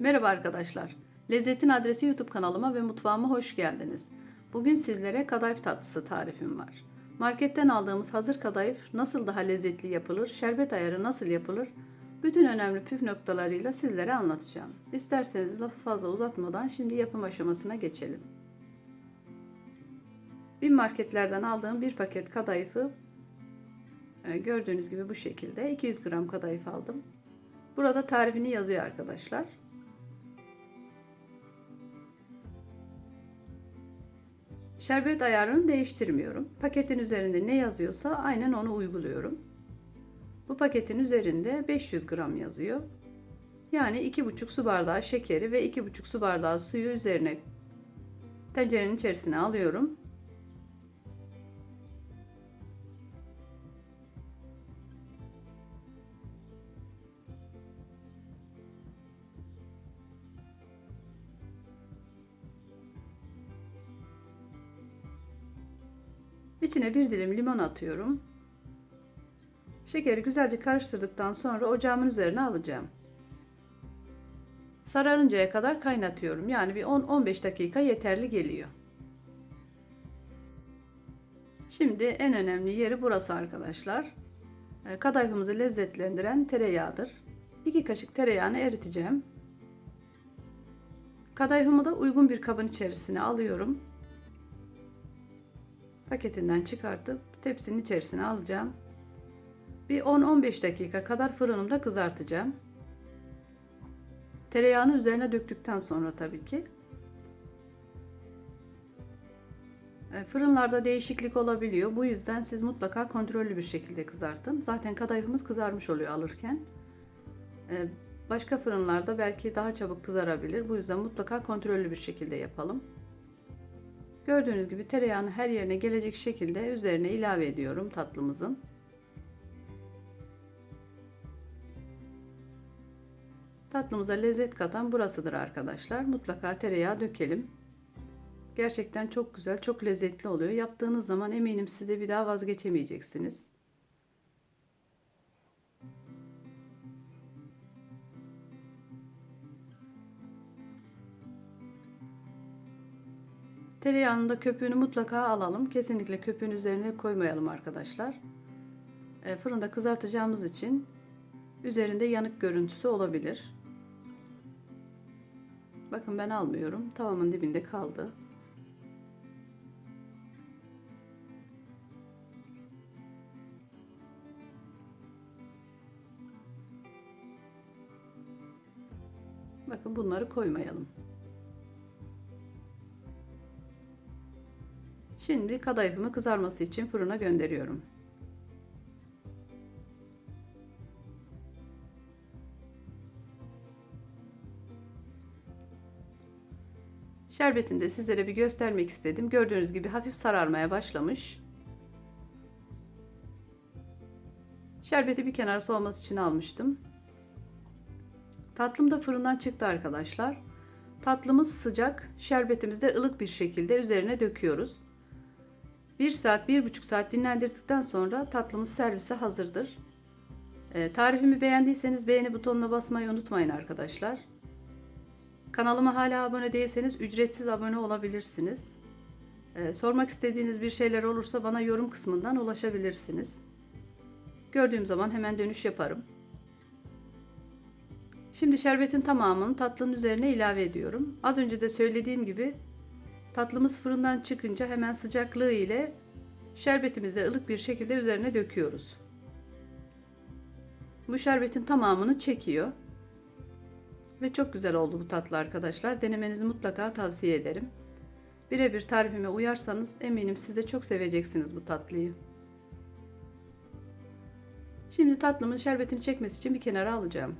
Merhaba arkadaşlar. Lezzetin Adresi YouTube kanalıma ve mutfağıma hoş geldiniz. Bugün sizlere kadayıf tatlısı tarifim var. Marketten aldığımız hazır kadayıf nasıl daha lezzetli yapılır, şerbet ayarı nasıl yapılır, bütün önemli püf noktalarıyla sizlere anlatacağım. İsterseniz lafı fazla uzatmadan şimdi yapım aşamasına geçelim. Bin marketlerden aldığım bir paket kadayıfı e, gördüğünüz gibi bu şekilde 200 gram kadayıf aldım. Burada tarifini yazıyor arkadaşlar. Şerbet ayarını değiştirmiyorum. Paketin üzerinde ne yazıyorsa aynen onu uyguluyorum. Bu paketin üzerinde 500 gram yazıyor. Yani 2,5 su bardağı şekeri ve 2,5 su bardağı suyu üzerine tencerenin içerisine alıyorum. İçine bir dilim limon atıyorum. Şekeri güzelce karıştırdıktan sonra ocağımın üzerine alacağım. Sararıncaya kadar kaynatıyorum. Yani bir 10-15 dakika yeterli geliyor. Şimdi en önemli yeri burası arkadaşlar. E, kadayıfımızı lezzetlendiren tereyağıdır. 2 kaşık tereyağını eriteceğim. Kadayıfımı da uygun bir kabın içerisine alıyorum paketinden çıkartıp tepsinin içerisine alacağım. Bir 10-15 dakika kadar fırınımda kızartacağım. Tereyağını üzerine döktükten sonra tabii ki. E, fırınlarda değişiklik olabiliyor. Bu yüzden siz mutlaka kontrollü bir şekilde kızartın. Zaten kadayıfımız kızarmış oluyor alırken. E, başka fırınlarda belki daha çabuk kızarabilir. Bu yüzden mutlaka kontrollü bir şekilde yapalım. Gördüğünüz gibi tereyağını her yerine gelecek şekilde üzerine ilave ediyorum tatlımızın. Tatlımıza lezzet katan burasıdır arkadaşlar. Mutlaka tereyağı dökelim. Gerçekten çok güzel, çok lezzetli oluyor. Yaptığınız zaman eminim siz de bir daha vazgeçemeyeceksiniz. Tereyağının da köpüğünü mutlaka alalım. Kesinlikle köpüğün üzerine koymayalım arkadaşlar. E, fırında kızartacağımız için üzerinde yanık görüntüsü olabilir. Bakın ben almıyorum. Tavamın dibinde kaldı. Bakın bunları koymayalım. Şimdi kadayıfımı kızarması için fırına gönderiyorum. Şerbetini de sizlere bir göstermek istedim. Gördüğünüz gibi hafif sararmaya başlamış. Şerbeti bir kenara soğuması için almıştım. Tatlım da fırından çıktı arkadaşlar. Tatlımız sıcak, şerbetimizi de ılık bir şekilde üzerine döküyoruz. 1 saat, 1,5 saat dinlendirdikten sonra tatlımız servise hazırdır. E, tarifimi beğendiyseniz beğeni butonuna basmayı unutmayın arkadaşlar. Kanalıma hala abone değilseniz ücretsiz abone olabilirsiniz. E, sormak istediğiniz bir şeyler olursa bana yorum kısmından ulaşabilirsiniz. Gördüğüm zaman hemen dönüş yaparım. Şimdi şerbetin tamamını tatlının üzerine ilave ediyorum. Az önce de söylediğim gibi Tatlımız fırından çıkınca hemen sıcaklığı ile şerbetimizi ılık bir şekilde üzerine döküyoruz. Bu şerbetin tamamını çekiyor. Ve çok güzel oldu bu tatlı arkadaşlar. Denemenizi mutlaka tavsiye ederim. Birebir tarifime uyarsanız eminim siz de çok seveceksiniz bu tatlıyı. Şimdi tatlımın şerbetini çekmesi için bir kenara alacağım.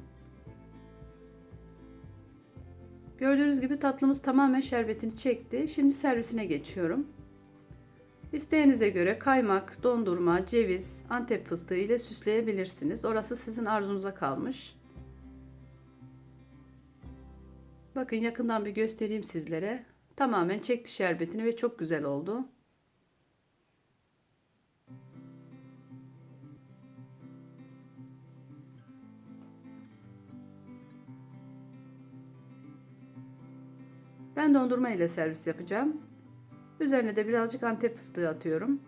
Gördüğünüz gibi tatlımız tamamen şerbetini çekti. Şimdi servisine geçiyorum. İsteğinize göre kaymak, dondurma, ceviz, antep fıstığı ile süsleyebilirsiniz. Orası sizin arzunuza kalmış. Bakın yakından bir göstereyim sizlere. Tamamen çekti şerbetini ve çok güzel oldu. Ben dondurma ile servis yapacağım. Üzerine de birazcık antep fıstığı atıyorum.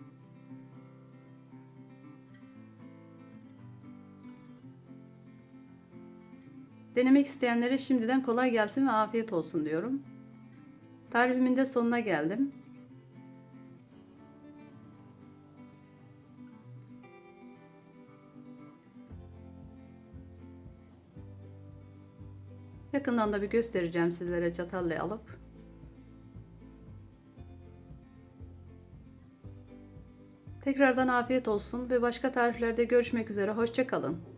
Denemek isteyenlere şimdiden kolay gelsin ve afiyet olsun diyorum. Tarifimin de sonuna geldim. Yakından da bir göstereceğim sizlere çatalla alıp. Tekrardan afiyet olsun ve başka tariflerde görüşmek üzere. Hoşçakalın.